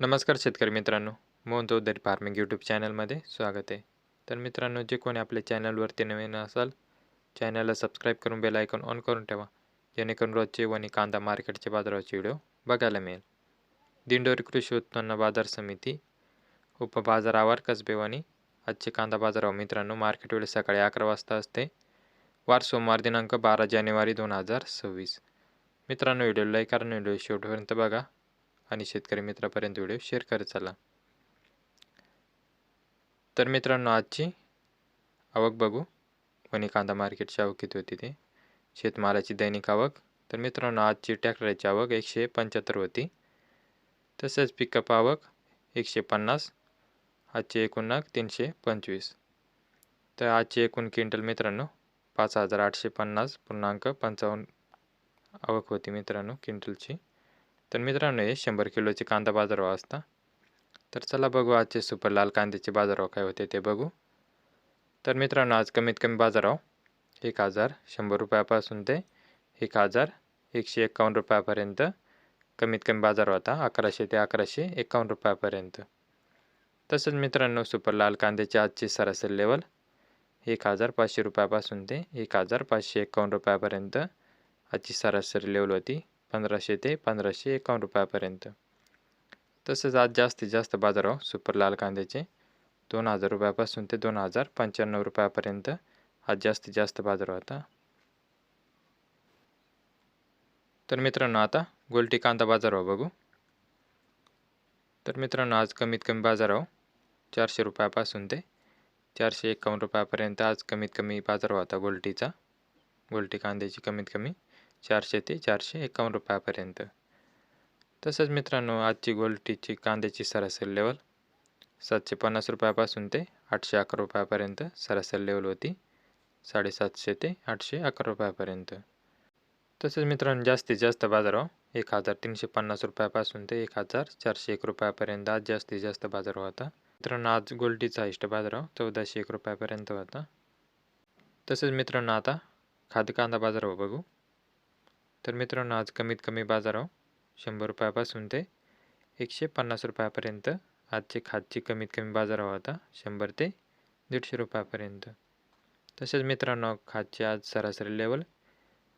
नमस्कार शेतकरी मित्रांनो मोहन चौधरी फार्मिंग यूट्यूब चॅनलमध्ये स्वागत आहे. तर मित्रांनो जे कोणी आपल्या चॅनलवरती नवीन असाल चॅनलला सबस्क्राईब करून बेल आयकॉन ऑन करून ठेवा जेणेकरून रोजचे वणी कांदा मार्केटचे बाजाराचे व्हिडिओ बघायला मिळेल. दिंडोरी कृषी उत्पन्न बाजार समिती उपबाजारावर कसबेवानी आजचे कांदा बाजारावर मित्रांनो मार्केट वेळ सकाळी अकरा वाजता असते वार सोमवार दिनांक बारा जानेवारी दोन हजार सव्वीस. मित्रांनो व्हिडिओ लाईक करा व्हिडिओ शेवटपर्यंत बघा आणि शेतकरी मित्रापर्यंत व्हिडिओ शेअर करत चला. तर मित्रांनो आजची आवक बघू. वणी कांदा मार्केटची आवक किती होती ते? शेतमालाची दैनिक आवक. तर मित्रांनो आजची ट्रॅक्टरची आवक एकशे पंच्याहत्तर होती. तसेच पिकअप आवक एकशे पन्नास आजचे एकूण नाग तीनशे पंचवीस. तर आजची एकूण क्विंटल मित्रांनो पाच हजार आठशे पन्नास पूर्णांक पंचावन्न आवक होती मित्रांनो क्विंटलची. तर मित्रांनो हे शंभर किलोचे कांदा बाजारभाव असता. तर चला बघू आजचे सुपर लाल कांद्याचे बाजारभाव काय होते ते बघू. तर मित्रांनो आज कमीत कमी बाजारभाव एक हजार शंभर रुपयापासून ते एक हजार एकशे एकावन्न रुपयापर्यंत. कमीत कमी बाजार होता अकराशे ते अकराशे एकावन्न रुपयापर्यंत. तसंच मित्रांनो सुपर लाल कांद्याची आजची सरासरी लेवल एक हजार पाचशे रुपयापासून ते एक हजार पाचशे एकावन्न रुपयापर्यंत आजची सरासरी लेवल होती. पंधराशे ते पंधराशे एकावन्न रुपयापर्यंत. तसंच आज जास्तीत जास्त बाजारभाव हो, सुपर लाल कांद्याचे. दोन हजार रुपयापासून ते दोन हजार पंच्याण्णव रुपयापर्यंत आज जास्तीत जास्त बाजार होता. तर मित्रांनो आता गोलटी कांदा बाजारभाव हो बघू. तर मित्रांनो आज कमीत कमी बाजारभाव हो, चारशे रुपयापासून ते चारशे एकावन्न रुपयापर्यंत आज कमीत कमी बाजार होता गोलटीचा. गोलटी कांद्याची कमीत कमी चारशे ते चारशे एकावन्न रुपयापर्यंत. तसंच मित्रांनो आजची गोल्टीची कांद्याची सरासरी लेवल सातशे पन्नास रुपयापासून ते आठशे अकरा रुपयापर्यंत सरासरी लेवल होती. साडेसातशे ते आठशे अकरा रुपयापर्यंत. तसंच मित्रांनो जास्तीत जास्त बाजारभाव हो, एक हजार तीनशे पन्नास रुपयापासून ते एक हजार चारशे एक रुपयापर्यंत आज जास्तीत जास्त बाजारभाव होता. मित्रांनो आज गोल्टीचा इष्ट बाजारभाव हो, चौदाशे एक रुपयापर्यंत होता. तसंच मित्रांनो आता खाद्य कांदा बाजारभाव हो बघू. तर मित्रांनो आज कमीत कमी बाजारभाव हो, शंभर रुपयापासून ते एकशे पन्नास रुपयापर्यंत. आजचे खादची कमीत कमी बाजारभाव होता शंभर ते दीडशे रुपयापर्यंत. तसेच मित्रांनो खादची आज सरासरी लेवल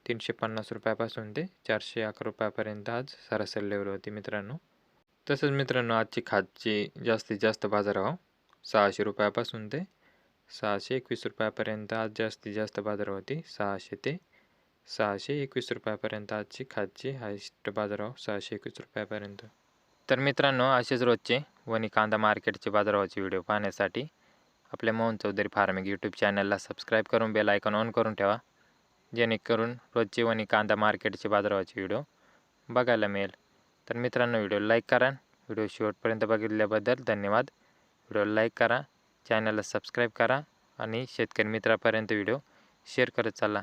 तीनशे पन्नास रुपयापासून ते चारशे अकरा रुपयापर्यंत आज सरासरी लेवल होती मित्रांनो. तसंच मित्रांनो आजची खादची जास्तीत जास्त बाजारभाव हो, सहाशे रुपयापासून ते सहाशे एकवीस रुपयापर्यंत आज जास्तीत जास्त बाजार होती सहाशे ते सहाशे एकवीस रुपयापर्यंत आजची खाजची हायस्ट बाजारभाव सहाशे एकवीस रुपयापर्यंत. तर मित्रांनो असेच रोजचे वणी कांदा मार्केटचे बाजारभावाचे व्हिडिओ पाहण्यासाठी आपल्या मोहन चौधरी फार्मिंग यूट्यूब चॅनलला सबस्क्राईब करून बेल आयकॉन ऑन करून ठेवा जेणेकरून रोजचे वणी कांदा मार्केटचे बाजारभावाचे व्हिडिओ बघायला मिळेल. तर मित्रांनो व्हिडिओ लाईक करा व्हिडिओ शेवटपर्यंत बघितल्याबद्दल धन्यवाद. व्हिडिओ लाईक करा चॅनलला सबस्क्राईब करा आणि शेतकरी मित्रापर्यंत व्हिडिओ शेअर करत चाला